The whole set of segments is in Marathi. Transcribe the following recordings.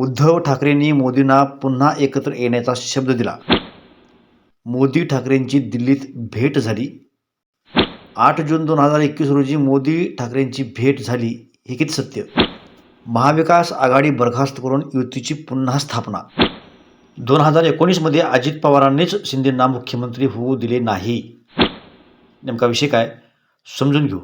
उद्धव ठाकरेंनी मोदींना पुन्हा एकत्र येण्याचा शब्द दिला. मोदी ठाकरेंची दिल्लीत भेट झाली. आठ जून दोन हजार एकवीस रोजी मोदी ठाकरेंची भेट झाली हे किती सत्य? महाविकास आघाडी बरखास्त करून युतीची पुन्हा स्थापना. दोन हजार एकोणीसमध्ये अजित पवारांनीच शिंदेंना मुख्यमंत्री होऊ दिले नाही. नेमका विषय काय? समजून घेऊ.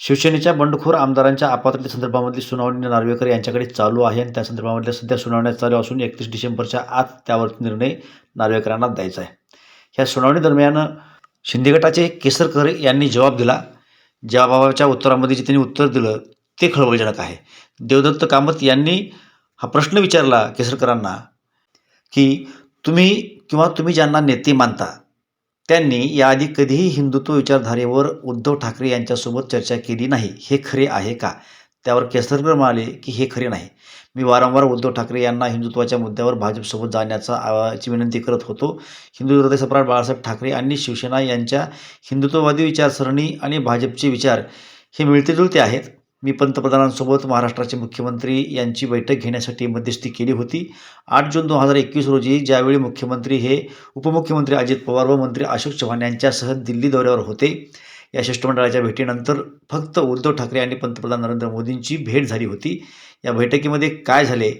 शिवसेनेच्या बंडखोर आमदारांच्या अपात्रतेसंदर्भामधली सुनावणी नार्वेकर यांच्याकडे चालू आहे आणि त्या संदर्भामधल्या सध्या सुनावण्या चालू असून एकतीस डिसेंबरच्या आत त्यावर निर्णय नार्वेकरांना द्यायचा आहे. ह्या सुनावणी दरम्यान शिंदे गटाचे केसरकर यांनी जबाब दिला. जबाबाच्या उत्तरामध्ये जे त्यांनी उत्तर दिलं ते खळबळजनक आहे. देवदत्त कामत यांनी हा प्रश्न विचारला केसरकरांना की तुम्ही किंवा तुम्ही ज्यांना नेते मानता त्यांनी याआधी कधीही हिंदुत्व विचारधारेवर उद्धव ठाकरे यांच्यासोबत चर्चा केली नाही. हे खरे आहे का? त्यावर केसरकर म्हणाले की हे खरे नाही. मी वारंवार उद्धव ठाकरे यांना हिंदुत्वाच्या मुद्द्यावर भाजपसोबत जाण्याचा ची विनंती करत होतो. हिंदू हृदय सम्राट बाळासाहेब ठाकरे आणि शिवसेना यांच्या हिंदुत्ववादी विचारसरणी आणि भाजपचे विचार हे मिळतेजुळते आहेत. मी पंतप्रधानांसोबत महाराष्ट्राचे मुख्यमंत्री यांची बैठक घेण्यासाठी मध्यस्थी केली होती. आठ जून दोन हजार एकवीस रोजी ज्यावेळी मुख्यमंत्री हे उपमुख्यमंत्री अजित पवार व मंत्री अशोक चव्हाण यांच्यासह दिल्ली दौऱ्यावर होते या शिष्टमंडळाच्या भेटीनंतर फक्त उद्धव ठाकरे आणि पंतप्रधान नरेंद्र मोदींची भेट झाली होती. या बैठकीमध्ये काय झाले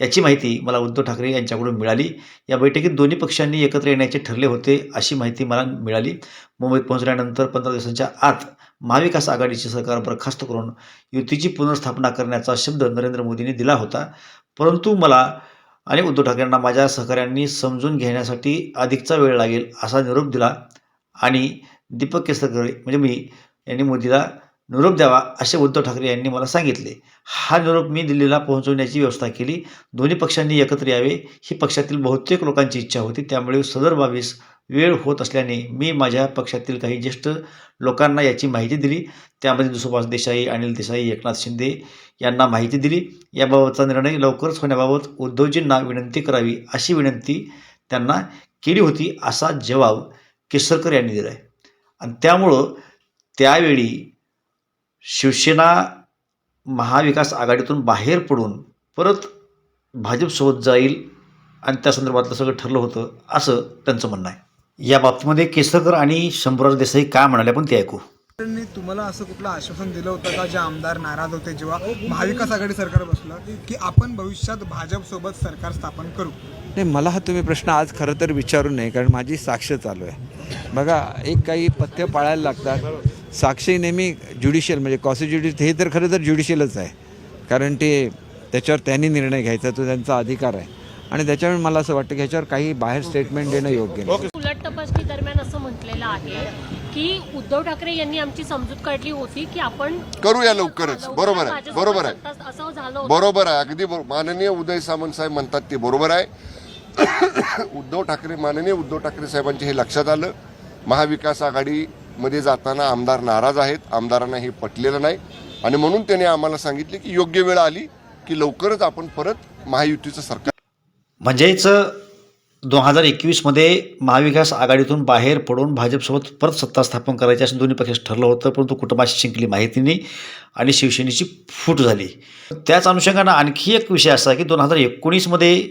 याची माहिती मला उद्धव ठाकरे यांच्याकडून मिळाली. या बैठकीत दोन्ही पक्षांनी एकत्र येण्याचे ठरले होते अशी माहिती मला मिळाली. मुंबईत पोहोचल्यानंतर पंधरा दिवसांच्या आत महाविकास आघाडीचे सरकार बरखास्त करून युतीची पुनर्स्थापना करण्याचा शब्द नरेंद्र मोदींनी दिला होता. परंतु मला आणि उद्धव ठाकरेंना माझ्या सहकाऱ्यांनी समजून घेण्यासाठी अधिकचा वेळ लागेल असा निरोप दिला आणि दीपक केसरकर म्हणजे मी यांनी मोदीला निरोप द्यावा असे उद्धव ठाकरे यांनी मला सांगितले. हा निरोप मी दिल्लीला पोहोचवण्याची व्यवस्था केली. दोन्ही पक्षांनी एकत्र यावे. ही पक्षातील बहुतेक लोकांची इच्छा होती. त्यामुळे सदर बावीस वेळ होत असल्याने मी माझ्या पक्षातील काही ज्येष्ठ लोकांना याची माहिती दिली. त्यामध्ये सुभाष देसाई अनिल देसाई एकनाथ शिंदे यांना माहिती दिली. याबाबतचा निर्णय लवकरच होण्याबाबत उद्धवजींना विनंती करावी अशी विनंती त्यांना केली होती असा जवाब केसरकर यांनी दिला आहे आणि त्यामुळं त्यावेळी शिवसेना महाविकास आघाडीतून बाहेर पडून परत भाजपसोबत जाईल आणि त्या संदर्भातलं सगळं ठरलं होतं असं त्यांचं म्हणणं आहे. या बाबतीमध्ये केसरकर आणि शंभूराज देसाई काय म्हणाले पण ते ऐकू. तुम्हाला असं कुठलं आश्वासन दिलं होतं का? जे आमदार नाराज होते जेव्हा महाविकास आघाडी सरकार बसलं की आपण भविष्यात भाजप सोबत सरकार स्थापन करू? नाही मला हा तुम्ही प्रश्न आज खरं तर विचारू नये कारण माझी साक्ष चालू आहे. बघा एक काही पथ्य पाळायला लागतात. साक्षी नेहमी ज्युडिशियल म्हणजे कॉन्स्टिट्युटिव्ह हे तर खरं तर ज्युडिशियलच आहे. कारण ते त्याच्यावर त्यांनी निर्णय घ्यायचा तो त्यांचा अधिकार आहे. आणि त्याच्यामुळे मला असं वाटतं की ह्याच्यावर काही बाहेर स्टेटमेंट देणं योग्य नाही. उलट तपासणी दरम्यान असं म्हटलेलं आहे की उद्धव ठाकरे यांनी आमची समजूत काढली होती की आपण करूया लवकरच. बरोबर आहे. बरोबर आहे. असं झालं होतं. बरोबर आहे. अगदी बरो- माननीय उदय सामंत साहेब म्हणतात ते बरोबर आहे. उद्धव ठाकरे माननीय उद्धव ठाकरे साहेबांचे हे लक्षात आलं. महाविकास आघाडीमध्ये जाताना आमदार नाराज आहेत. आमदारांना हे पटलेलं नाही. आणि म्हणून त्याने आम्हाला सांगितले की योग्य वेळ आली की लवकरच आपण परत महायुतीचं सरकार म्हणजेच दोन हजार एकवीसमध्ये महाविकास आघाडीतून बाहेर पडून भाजपसोबत परत सत्ता स्थापन करायची असं दोन्ही पक्षाचं ठरलं होतं परंतु कुटुंबाशी शिंकली माहितीने आणि शिवसेनेची फूट झाली. त्याच अनुषंगानं आणखी एक विषय असा की दोन हजार एकोणीसमध्ये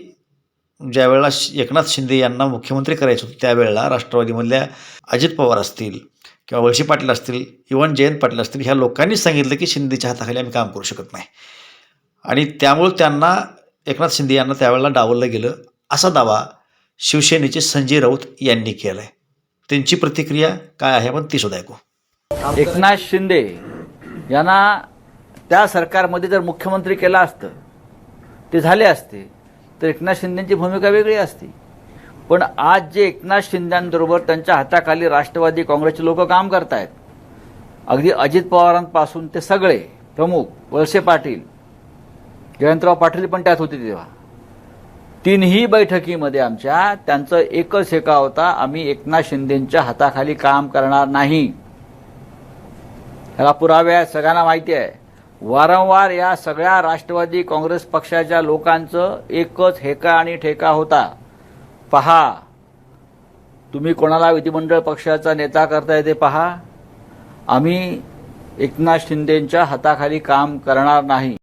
ज्या वेळेला एकनाथ शिंदे यांना मुख्यमंत्री करायचं होतं त्यावेळेला राष्ट्रवादीमधल्या अजित पवार असतील किंवा वळशी पाटील असतील इवन जयंत पाटील असतील ह्या लोकांनीच सांगितलं की शिंदेच्या हाताखाली आम्ही काम करू शकत नाही. आणि त्यामुळं त्यांना एकनाथ शिंदे यांना त्यावेळेला डावललं गेलं. असा दावा शिवसेनेचे संजय राऊत यांनी केला आहे त्यांची प्रतिक्रिया काय आहे आपण ती सुद्धा ऐकू. एकनाथ शिंदे यांना त्या सरकारमध्ये जर मुख्यमंत्री केला असतं ते झाले असते तर एकनाथ शिंदेची भूमिका वेगळी असती. पण आज जे एकनाथ शिंद्यांबरोबर त्यांच्या हाताखाली राष्ट्रवादी काँग्रेसचे लोक काम करतायत अगदी अजित पवारांपासून ते सगळे प्रमुख वळसे पाटील जयंतराव पाटील पण त्यात होते तेव्हा. तीनही बैठकीमध्ये आमच्या त्यांचं एकच हेका होता आम्ही एकनाथ शिंदेच्या हाताखाली काम करणार नाही. ह्याला पुरावे आहे सगळ्यांना माहिती आहे. वारंवार या सगळ्या राष्ट्रवादी काँग्रेस पक्षाच्या लोकांचं एकच हेका आणि ठेका होता. पहा तुम्ही कोणाला विधिमंडळ पक्षाचा नेता करताय ते पहा. आम्ही एकनाथ शिंदेच्या हाताखाली काम करणार नाही.